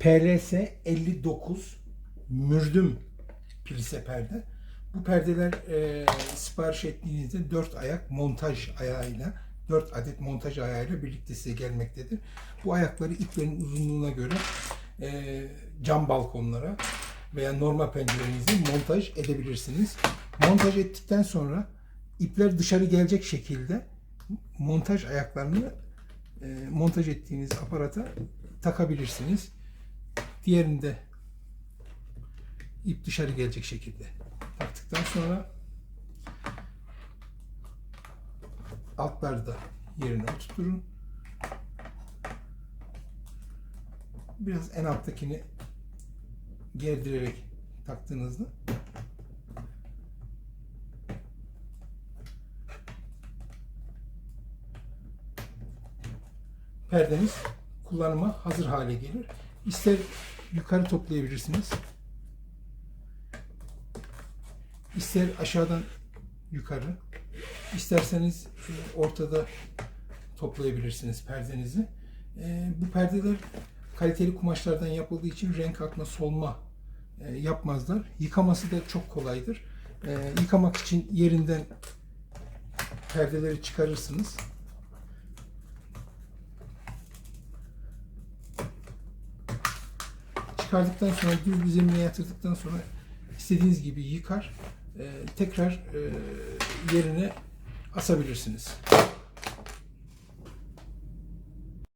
PLS 59 mürdüm plise perde. Bu perdeler e, sipariş ettiğinizde 4 ayak montaj ayağıyla 4 adet montaj ayağıyla birlikte size gelmektedir. Bu ayakları iplerin uzunluğuna göre e, cam balkonlara veya normal pencerenizi montaj edebilirsiniz. Montaj ettikten sonra ipler dışarı gelecek şekilde montaj ayaklarını e, montaj ettiğiniz aparata takabilirsiniz. Diğerinde ip dışarı gelecek şekilde taktıktan sonra altları da yerine oturtturun. Biraz en alttakini gerdirerek taktığınızda perdeniz kullanıma hazır hale gelir. İster yukarı toplayabilirsiniz. İster aşağıdan yukarı. İsterseniz e, ortada toplayabilirsiniz perdenizi. E, Bu perdeler kaliteli kumaşlardan yapıldığı için renk akma solma e, yapmazlar. Yıkaması da çok kolaydır. Yıkamak için yerinden perdeleri çıkarırsınız. Çıkardıktan sonra düz bir zemine yatırdıktan sonra istediğiniz gibi yıkar, e, tekrar e, yerine asabilirsiniz.